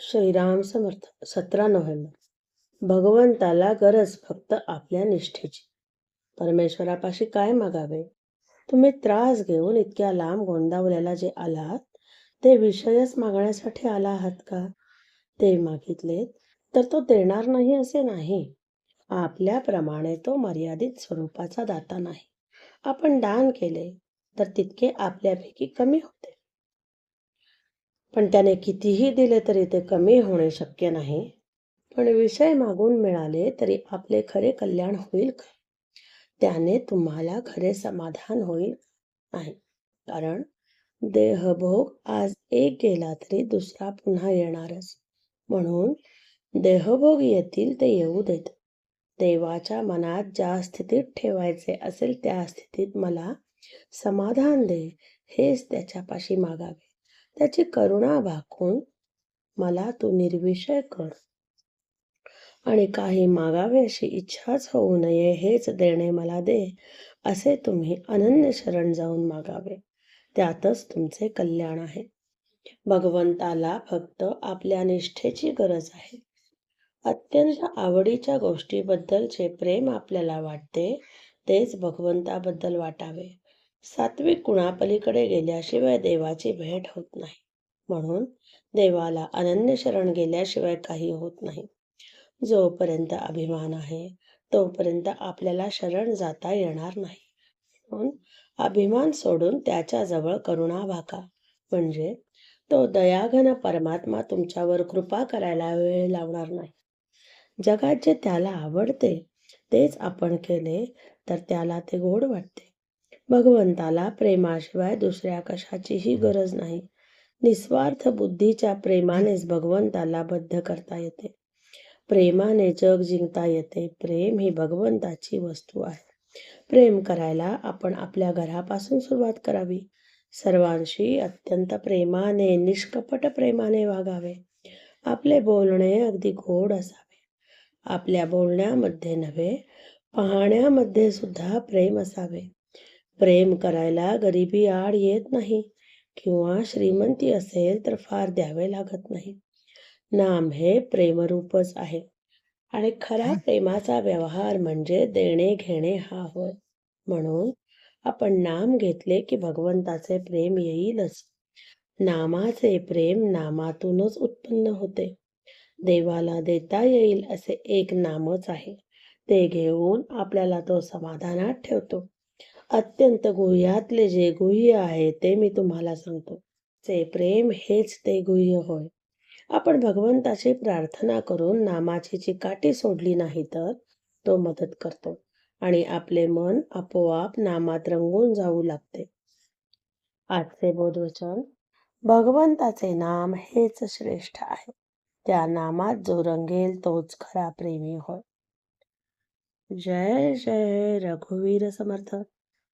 श्रीराम समर्थ सतरा नोव्हेंबर. भगवंताला गरज फक्त आपल्या निष्ठेची. परमेश्वरापाशी काय मागावे? तुम्ही त्रास घेऊन इतक्या लांब गोंदावल्याला जे आलात ते विषयच मागण्यासाठी आला आहात का? ते मागितलेत तर तो देणार नाही असे नाही. आपल्याप्रमाणे तो मर्यादित स्वरूपाचा दाता नाही. आपण दान केले तर तितके आपल्यापैकी कमी होते पण त्याने कितीही दिले तरी ते कमी होणे शक्य नाही. पण विषय मागून मिळाले तरी आपले खरे कल्याण होईल का? त्याने तुम्हाला खरे समाधान होईल नाही कारण देहभोग आज एक गेला तरी दुसरा पुन्हा येणारच. म्हणून देहभोग येतील ते येऊ देत. देवाच्या मनात ज्या स्थितीत ठेवायचे असेल त्या स्थितीत मला समाधान दे हेच त्याच्यापाशी मागावे. त्याची करुणा भाकून मला तू निर्विषय कर. आणि काही मागावे अशी इच्छाच होऊ नये हेच देणे मला दे असे तुम्ही अनन्य शरण जाऊन मागावे. त्यातच तुमचे कल्याण आहे. भगवंताला फक्त आपल्या निष्ठेची गरज आहे. अत्यंत आवडीच्या गोष्टीबद्दलचे प्रेम आपल्याला वाटते तेच भगवंताबद्दल वाटावे. सात्विक गुणापलीकडे गेल्याशिवाय देवाची भेट होत नाही. म्हणून देवाला अनन्य शरण गेल्याशिवाय काही होत नाही. जोपर्यंत अभिमान आहे तोपर्यंत आपल्याला शरण जाता येणार नाही. म्हणून अभिमान सोडून त्याच्याजवळ करुणा भाका. म्हणजे तो दयाघन परमात्मा तुमच्यावर कृपा करायला वेळ लावणार नाही. जगात जे त्याला आवडते तेच आपण केले तर त्याला ते गोड वाटते. भगवंताला प्रेमाशिवाय दुसऱ्या कशाचीही गरज नाही. निस्वार्थ बुद्धीच्या प्रेमानेच भगवंताला बद्ध करता येते. प्रेमाने जग जिंकता येते. प्रेम ही भगवंताची वस्तू आहे. प्रेम करायला आपण आपल्या घरापासून सुरुवात करावी. सर्वांशी अत्यंत प्रेमाने निष्कपट प्रेमाने वागावे. आपले बोलणे अगदी गोड असावे. आपल्या बोलण्यामध्ये नव्हे पाहण्यामध्ये सुद्धा प्रेम असावे. प्रेम करायला गरिबी आड येत नाही. किंवा श्रीमंती असेल तर फार द्यावे लागत नाही. नाम हे प्रेमरूपच आहे. आणि खरा प्रेमाचा व्यवहार म्हणजे देणे घेणे हा होय. म्हणून आपण नाम घेतले की भगवंताचे प्रेम येईलच. नामाचे प्रेम नामातूनच उत्पन्न होते. देवाला देता येईल असे एक नामच आहे. ते घेऊन आपल्याला तो समाधानात ठेवतो. अत्यंत गुह्यातले जे गुह्य आहे ते मी तुम्हाला सांगतो. जे प्रेम हेच ते गुह्य होय. आपण भगवंताची प्रार्थना करून नामाची चिकाटी सोडली नाही तर तो मदत करतो आणि आपले मन आपोआप नामात रंगून जाऊ लागते. आजचे बोधवचन भगवंताचे नाम हेच श्रेष्ठ आहे. त्या नामात जो रंगेल तोच खरा प्रेमी होय. जय जय रघुवीर समर्थ.